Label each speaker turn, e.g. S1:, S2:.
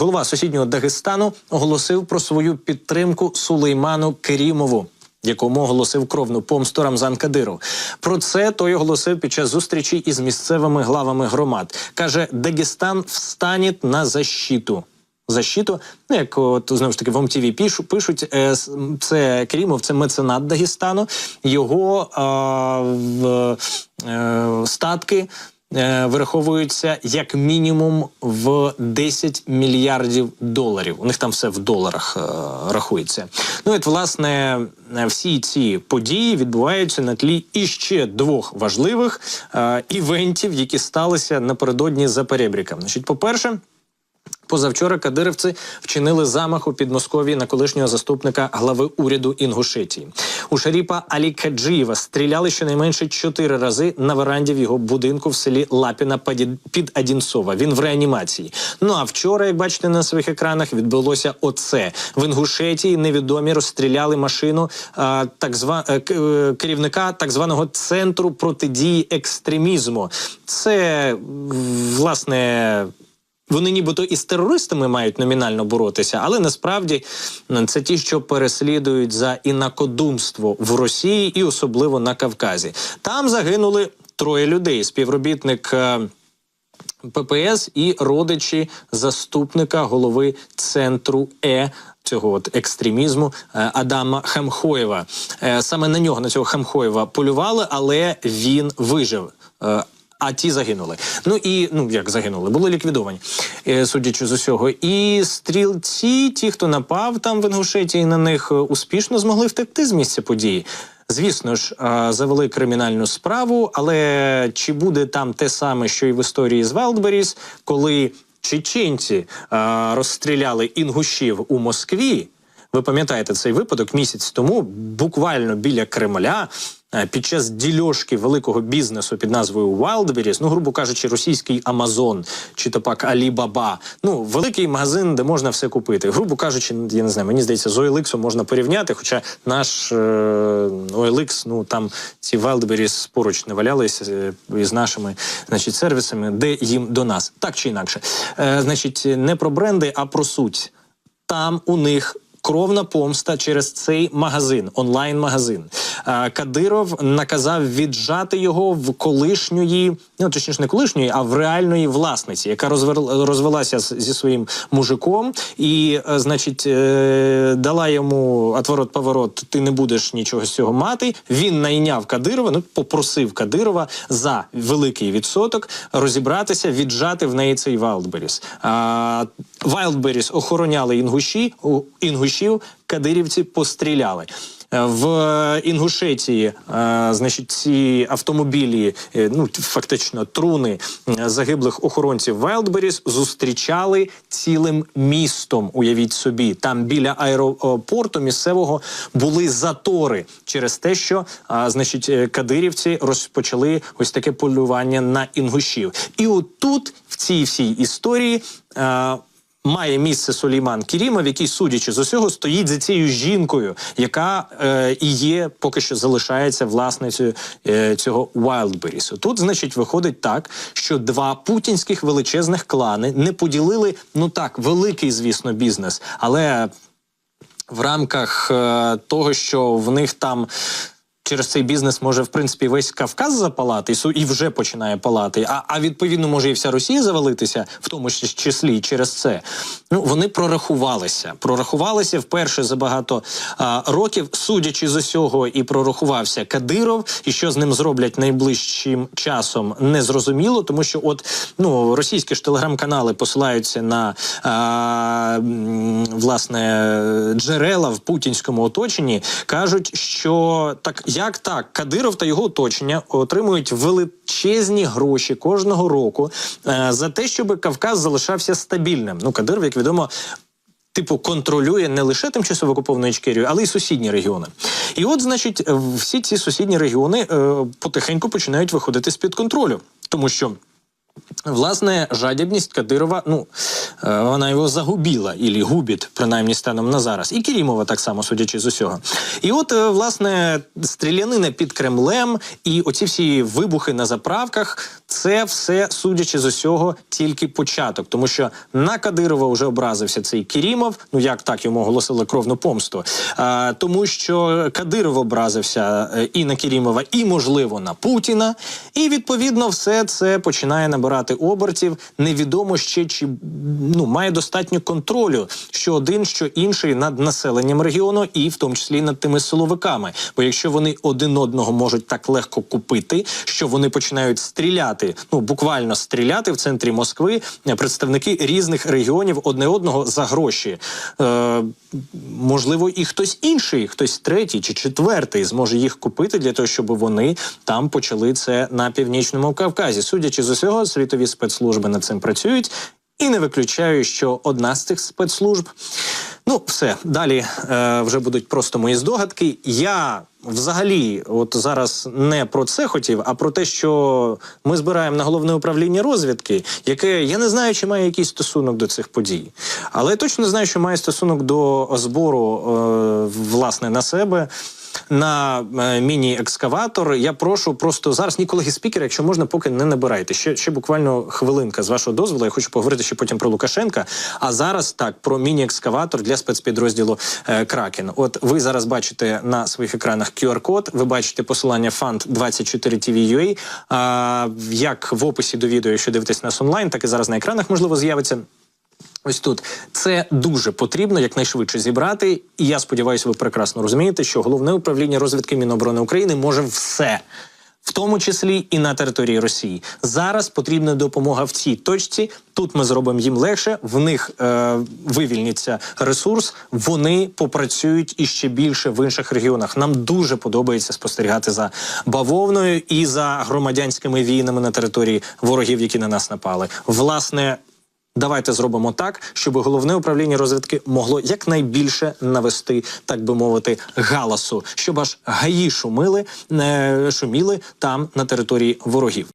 S1: Голова сусіднього Дагестану оголосив про свою підтримку Сулейману Керімову. Якому оголосив кровну помсту Рамзан Кадиров. Про це той оголосив під час зустрічі із місцевими главами громад. Каже, Дагестан встане на защиту. Защиту, ну як от знову ж таки в ОМТВ пишу, пишуть, е, це Керімов, це меценат Дагестану. Його в, е, статки е, вираховуються як мінімум в 10 мільярдів доларів. У них там все в доларах е, рахується. Ну і власне е, всі ці події відбуваються на тлі іще двох важливих е, івентів, які сталися напередодні за перебріком. Значить, по-перше. Позавчора кадирівці вчинили замах у Підмосков'ї на колишнього заступника глави уряду Інгушетії. У Шаріпа Алі Каджиєва стріляли щонайменше чотири рази на веранді в його будинку в селі Лапіна під Адінцова. Він в реанімації. Ну а вчора, як бачите на своїх екранах, відбулося оце в Інгушетії. Невідомі розстріляли машину а, так зва е, е, керівника так званого центру протидії екстремізму. Це власне. Вони нібито із терористами мають номінально боротися, але насправді це ті, що переслідують за інакодумство в Росії і особливо на Кавказі. Там загинули троє людей: співробітник. е, ППС і родичі заступника голови центру Е. Цього от екстремізму е, Адама Хамхоєва. Е, Саме на нього, на цього Хамхоєва, полювали, але він вижив. А ті загинули. Ну і ну як загинули, були ліквідовані, е, судячи з усього. І стрілці, ті, хто напав там в Інгушетії на них, е, успішно змогли втекти з місця події. Звісно ж, завели кримінальну справу, але чи буде там те саме, що і в історії з Вайлдберріс, коли чеченці розстріляли інгушів у Москві? Ви пам'ятаєте цей випадок місяць тому, буквально біля Кремля. Е, Під час дільошки великого бізнесу під назвою Wildberries, ну грубо кажучи, російський Амазон чи то пак Алібаба. Ну великий магазин, де можна все купити. Грубо кажучи, я не знаю, мені здається, з OLX можна порівняти. Хоча наш е, OLX, ну там ці Wildberries поруч не валялися е, із нашими значить, сервісами, де їм до нас, так чи інакше. Е, значить, не про бренди, а про суть. Там у них. Кровна помста через цей магазин, онлайн-магазин. Е, Кадиров наказав віджати його в колишньої, ну точніше, не колишньої, а в реальної власниці, яка розвелася зі своїм мужиком, і, е, значить, е, дала йому отворот-поворот, ти не будеш нічого з цього мати. Він найняв Кадирова, ну попросив Кадирова за великий відсоток розібратися, віджати в неї цей. А, Wildberries охороняли інгуші, інгушів кадирівці постріляли. Е, В Інгушетії, е, значить, ці автомобілі, е, ну фактично труни е, загиблих охоронців Wildberries зустрічали цілим містом. Уявіть собі, там біля аеропорту місцевого були затори через те, що значить е, кадирівці розпочали ось таке полювання на інгушів. І отут, в цій всій історії. Має місце Сулейман Кірімов, який, судячи з усього, стоїть за цією жінкою, яка е, і є, поки що залишається власницею е, цього Wildberries. Тут, значить, виходить так, що два путінських величезних клани не поділили, ну так, великий, звісно, бізнес, але в рамках е, того, що в них там. Через цей бізнес може в принципі весь Кавказ запалати і вже починає палати. А, а відповідно може і вся Росія завалитися, в тому числі через це. Ну вони прорахувалися. Прорахувалися вперше за багато а, років, судячи з усього, і прорахувався Кадиров. І що з ним зроблять найближчим часом, не зрозуміло, тому що от ну російські ж телеграм-канали посилаються на а, власне джерела в путінському оточенні, кажуть, що так як так, Кадиров та його оточення отримують величезні гроші кожного року е, за те, щоб Кавказ залишався стабільним. Ну, Кадиров, як відомо. Типу контролює не лише тимчасово окуповану Ічкерію, але й сусідні регіони. І от, значить, всі ці сусідні регіони е, потихеньку починають виходити з під контролю, тому що Власне, жадібність Кадирова, ну е, вона його загубила, ілі губить, принаймні станом на зараз. І Керімова так само, судячи з усього. І от, е, власне, стрілянина під Кремлем і оці всі вибухи на заправках, це все, судячи з усього, тільки початок. Тому що на Кадирова вже образився цей Керімов. Ну як так йому оголосили кровну помсту? А, тому що Кадиров образився е, і на Керімова, і можливо на Путіна. І відповідно все це починає набирати обертів. Невідомо ще чи ну має достатньо контролю, що один, що інший над населенням регіону, і в тому числі над тими силовиками. Бо якщо вони один одного можуть так легко купити, що вони починають стріляти, ну буквально стріляти в центрі Москви, е, представники різних регіонів одне одного за гроші. Е, можливо, і хтось інший, хтось третій чи четвертий зможе їх купити для того, щоб вони там почали це на північному Кавказі. Судячи з усього, світові спецслужби над цим працюють. І не виключаю, що одна з цих спецслужб. Ну, все далі е, вже будуть просто мої здогадки. Я взагалі, от зараз не про це хотів, а про те, що ми збираємо на головне управління розвідки, яке я не знаю, чи має якийсь стосунок до цих подій, але я точно знаю, що має стосунок до збору е, власне на себе на е, міні-екскаватор. Я прошу просто зараз ні колеги спікера, якщо можна, поки не набирайте. Ще, ще буквально хвилинка з вашого дозволу. Я хочу поговорити ще потім про Лукашенка. А зараз так про міні-екскаватор для спецпідрозділу е, Кракен. От ви зараз бачите на своїх екранах QR-код. Ви бачите посилання фанд 24 TV.ua. А, як в описі до відео, якщо дивитесь нас онлайн, так і зараз на екранах можливо з'явиться. Ось тут це дуже потрібно якнайшвидше зібрати. І я сподіваюся, ви прекрасно розумієте, що головне управління розвідки Міноборони України може все. В тому числі і на території Росії зараз потрібна допомога в цій точці. Тут ми зробимо їм легше. В них е, вивільниться ресурс. Вони попрацюють іще більше в інших регіонах. Нам дуже подобається спостерігати за бавовною і за громадянськими війнами на території ворогів, які на нас напали. Власне. Давайте зробимо так, щоб головне управління розвідки могло якнайбільше навести, так би мовити, галасу, щоб аж гаї шумили, е, шуміли там на території ворогів.